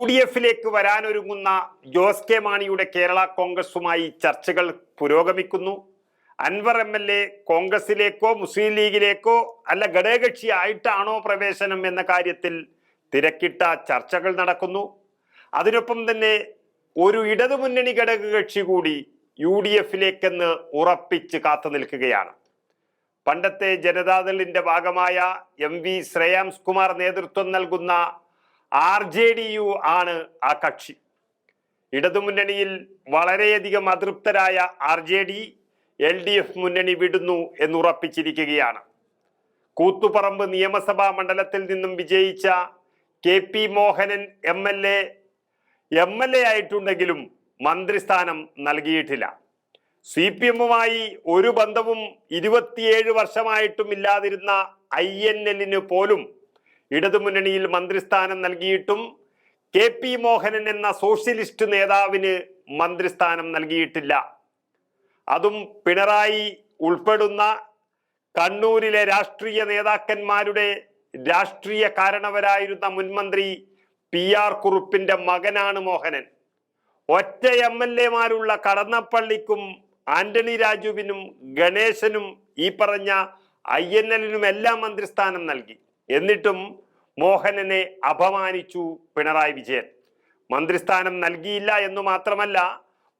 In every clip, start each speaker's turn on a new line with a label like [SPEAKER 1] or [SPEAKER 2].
[SPEAKER 1] U D എഫിലേക്ക് വരാനൊരുങ്ങുന്ന Jose K മാണിയുടെ കേരള കോൺഗ്രസുമായി ചർച്ചകൾ പുരോഗമിക്കുന്നു. അൻവർ എം എൽ എ കോൺഗ്രസിലേക്കോ മുസ്ലിം ലീഗിലേക്കോ അല്ല ഘടകകക്ഷി ആയിട്ടാണോ പ്രവേശനം എന്ന കാര്യത്തിൽ തിരക്കിട്ട ചർച്ചകൾ നടക്കുന്നു. അതിനൊപ്പം തന്നെ ഒരു ഇടതുമുന്നണി ഘടകകക്ഷി കൂടി യു ഡി എഫിലേക്കെന്ന് ഉറപ്പിച്ച് കാത്തു നിൽക്കുകയാണ്. പണ്ടത്തെ ജനതാദളിന്റെ ഭാഗമായ എം വി ശ്രേയാംസ് കുമാർ നേതൃത്വം നൽകുന്ന ആർ ജെ ഡി യു ആണ് ആ കക്ഷി. ഇടതുമുന്നണിയിൽ വളരെയധികം അതൃപ്തരായ R J D L D F മുന്നണി വിടുന്നു എന്നുറപ്പിച്ചിരിക്കുകയാണ്. കൂത്തുപറമ്പ് നിയമസഭാ മണ്ഡലത്തിൽ നിന്നും വിജയിച്ച K P Mohanan M L A M L A ആയിട്ടുണ്ടെങ്കിലും മന്ത്രിസ്ഥാനം നൽകിയിട്ടില്ല. സി പി എമ്മുമായി ഒരു ബന്ധവും ഇരുപത്തിയേഴ് വർഷമായിട്ടും ഇല്ലാതിരുന്ന ഐ എൻ എല്ലിന് പോലും ഇടതുമുന്നണിയിൽ മന്ത്രിസ്ഥാനം നൽകിയിട്ടും കെ പി മോഹനൻ എന്ന സോഷ്യലിസ്റ്റ് നേതാവിന് മന്ത്രിസ്ഥാനം നൽകിയിട്ടില്ല. അതും പിണറായി ഉൾപ്പെടുന്ന കണ്ണൂരിലെ രാഷ്ട്രീയ നേതാക്കന്മാരുടെ രാഷ്ട്രീയ കാരണവരായിരുന്ന മുൻമന്ത്രി പി ആർ കുറുപ്പിന്റെ മകനാണ് മോഹനൻ. ഒറ്റ എം എൽ എമാരുള്ള കടന്നപ്പള്ളിക്കും ആന്റണി രാജുവിനും ഗണേശനും ഈ പറഞ്ഞ ഐ എൻ എല്ലിനും എല്ലാം മന്ത്രിസ്ഥാനം നൽകി. എന്നിട്ടും മോഹനനെ അപമാനിച്ചു പിണറായി വിജയൻ. മന്ത്രിസ്ഥാനം നൽകിയില്ല എന്ന് മാത്രമല്ല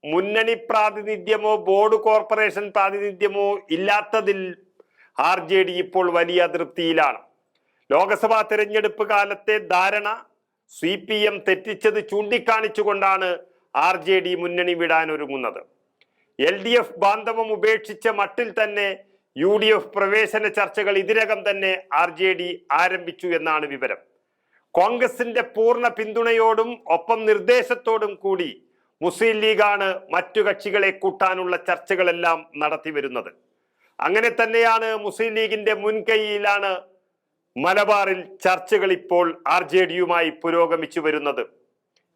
[SPEAKER 1] മുന്നണി പ്രാതിനിധ്യമോ ബോർഡ് കോർപ്പറേഷൻ പ്രാതിനിധ്യമോ ഇല്ലാത്തതിൽ ആർ ജെ ഡി ഇപ്പോൾ വലിയ അതൃപ്തിയിലാണ്. ലോക്സഭാ തിരഞ്ഞെടുപ്പ് കാലത്തെ ധാരണ സി പി എം തെറ്റിച്ചത് ചൂണ്ടിക്കാണിച്ചുകൊണ്ടാണ് ആർ ജെ ഡി മുന്നണി വിടാൻ ഒരുങ്ങുന്നത് എൽ ഡി എഫ് ബാന്ധവം ഉപേക്ഷിച്ച മട്ടിൽ തന്നെ യു ഡി എഫ് പ്രവേശന ചർച്ചകൾ ഇതിനകം തന്നെ ആർ ജെ ഡി ആരംഭിച്ചു എന്നാണ് വിവരം. കോൺഗ്രസിന്റെ പൂർണ പിന്തുണയോടും ഒപ്പം നിർദ്ദേശത്തോടും കൂടി മുസ്ലിം ലീഗാണ് മറ്റു കക്ഷികളെ കൂട്ടാനുള്ള ചർച്ചകളെല്ലാം നടത്തി വരുന്നത്. അങ്ങനെ തന്നെയാണ് മുസ്ലിം ലീഗിന്റെ മുൻകൈയിലാണ് മലബാറിൽ ചർച്ചകൾ ഇപ്പോൾ ആർ ജെ ഡിയുമായി പുരോഗമിച്ചു വരുന്നത്.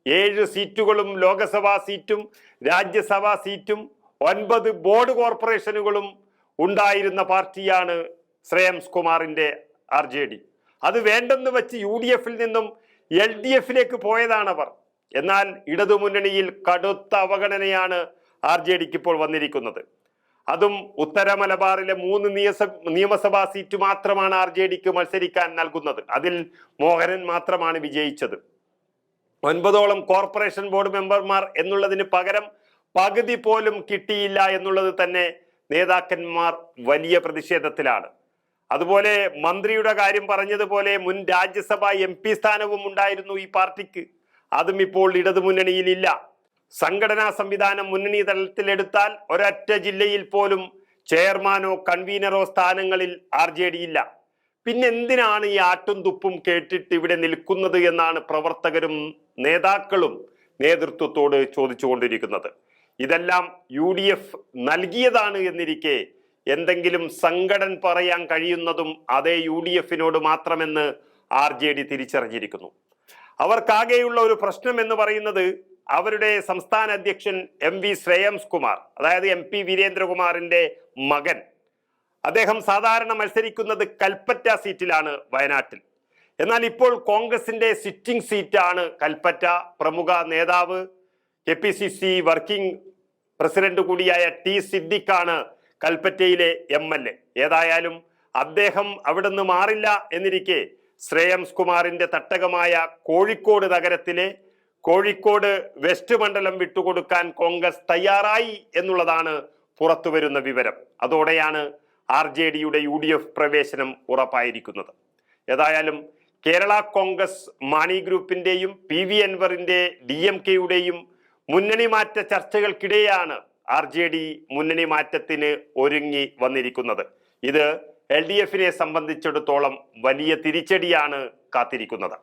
[SPEAKER 1] ഏഴ് സീറ്റുകളും ലോകസഭാ സീറ്റും രാജ്യസഭാ സീറ്റും ഒൻപത് ബോർഡ് കോർപ്പറേഷനുകളും ഉണ്ടായിരുന്ന പാർട്ടിയാണ് ശ്രേയംസ് കുമാറിന്റെ ആർ ജെ ഡി. അത് വേണ്ടെന്ന് വെച്ച് യു ഡി എഫിൽ നിന്നും എൽ ഡി എഫിലേക്ക് പോയതാണവർ. എന്നാൽ ഇടതുമുന്നണിയിൽ കടുത്ത അവഗണനയാണ് ആർ ജെ ഡിക്ക് ഇപ്പോൾ വന്നിരിക്കുന്നത്. അതും ഉത്തര മലബാറിലെ മൂന്ന് നിയമസഭാ സീറ്റ് മാത്രമാണ് ആർ ജെ ഡിക്ക് മത്സരിക്കാൻ നൽകുന്നത്. അതിൽ മോഹനൻ മാത്രമാണ് വിജയിച്ചത്. ഒൻപതോളം കോർപ്പറേഷൻ ബോർഡ് മെമ്പർമാർ എന്നുള്ളതിന് പകരം പകുതി പോലും കിട്ടിയില്ല എന്നുള്ളത് തന്നെ നേതാക്കന്മാർ വലിയ പ്രതിഷേധത്തിലാണ്. അതുപോലെ മന്ത്രിയുടെ കാര്യം പറഞ്ഞതുപോലെ മുൻ രാജ്യസഭ എം പി സ്ഥാനവും ഉണ്ടായിരുന്നു ഈ പാർട്ടിക്ക്. അതും ഇപ്പോൾ ഇടതുമുന്നണിയിലില്ല. സംഘടനാ സംവിധാനം മുന്നണി തലത്തിലെടുത്താൽ ഒരൊറ്റ ജില്ലയിൽ പോലും ചെയർമാനോ കൺവീനറോ സ്ഥാനങ്ങളിൽ ആർ ജെ ഡി ഇല്ല. പിന്നെ എന്തിനാണ് ഈ ആട്ടും തുപ്പും കേട്ടിട്ട് ഇവിടെ നിൽക്കുന്നത് എന്നാണ് പ്രവർത്തകരും നേതാക്കളും നേതൃത്വത്തോട് ചോദിച്ചുകൊണ്ടിരിക്കുന്നത്. ഇതെല്ലാം യു ഡി എഫ് നൽകിയതാണ് എന്നിരിക്കെ എന്തെങ്കിലും സങ്കടൻ പറയാൻ കഴിയുന്നതും അതേ യു ഡി എഫിനോട് മാത്രമെന്ന് ആർ ജെ ഡി തിരിച്ചറിഞ്ഞിരിക്കുന്നു. അവർക്കാകെയുള്ള ഒരു പ്രശ്നം എന്ന് പറയുന്നത് അവരുടെ സംസ്ഥാന അധ്യക്ഷൻ എം വി ശ്രേയംസ് കുമാർ അതായത് എം പി വീരേന്ദ്രകുമാറിന്റെ മകൻ. അദ്ദേഹം സാധാരണ മത്സരിക്കുന്നത് കൽപ്പറ്റ സീറ്റിലാണ് വയനാട്ടിൽ. എന്നാൽ ഇപ്പോൾ കോൺഗ്രസിന്റെ സിറ്റിംഗ് സീറ്റാണ് കൽപ്പറ്റ പ്രമുഖ നേതാവ്. K P C C working president കൂടിയായ ടി സിദ്ദിഖാണ് കൽപ്പറ്റയിലെ എം എൽ എ. ഏതായാലും അദ്ദേഹം അവിടുന്ന് മാറില്ല എന്നിരിക്കെ ശ്രേയംസ് കുമാറിന്റെ തട്ടകമായ കോഴിക്കോട് നഗരത്തിലെ കോഴിക്കോട് വെസ്റ്റ് മണ്ഡലം വിട്ടുകൊടുക്കാൻ കോൺഗ്രസ് തയ്യാറായി എന്നുള്ളതാണ് പുറത്തുവരുന്ന വിവരം. അതോടെയാണ് ആർ ജെ ഡിയുടെ യു ഡി എഫ് പ്രവേശനം ഉറപ്പായിരിക്കുന്നത്. ഏതായാലും കേരള കോൺഗ്രസ് മാണി ഗ്രൂപ്പിന്റെയും പി വി അൻവറിന്റെ ഡി എം കെയുടെയും മുന്നണി മാറ്റ ചർച്ചകൾക്കിടെയാണ് ആർ ജെ ഡി മുന്നണി മാറ്റത്തിന് ഒരുങ്ങി വന്നിരിക്കുന്നത്. ഇത് എൽ ഡി എഫിനെ സംബന്ധിച്ചിടത്തോളം വലിയ തിരിച്ചടിയാണ് കാത്തിരിക്കുന്നത്.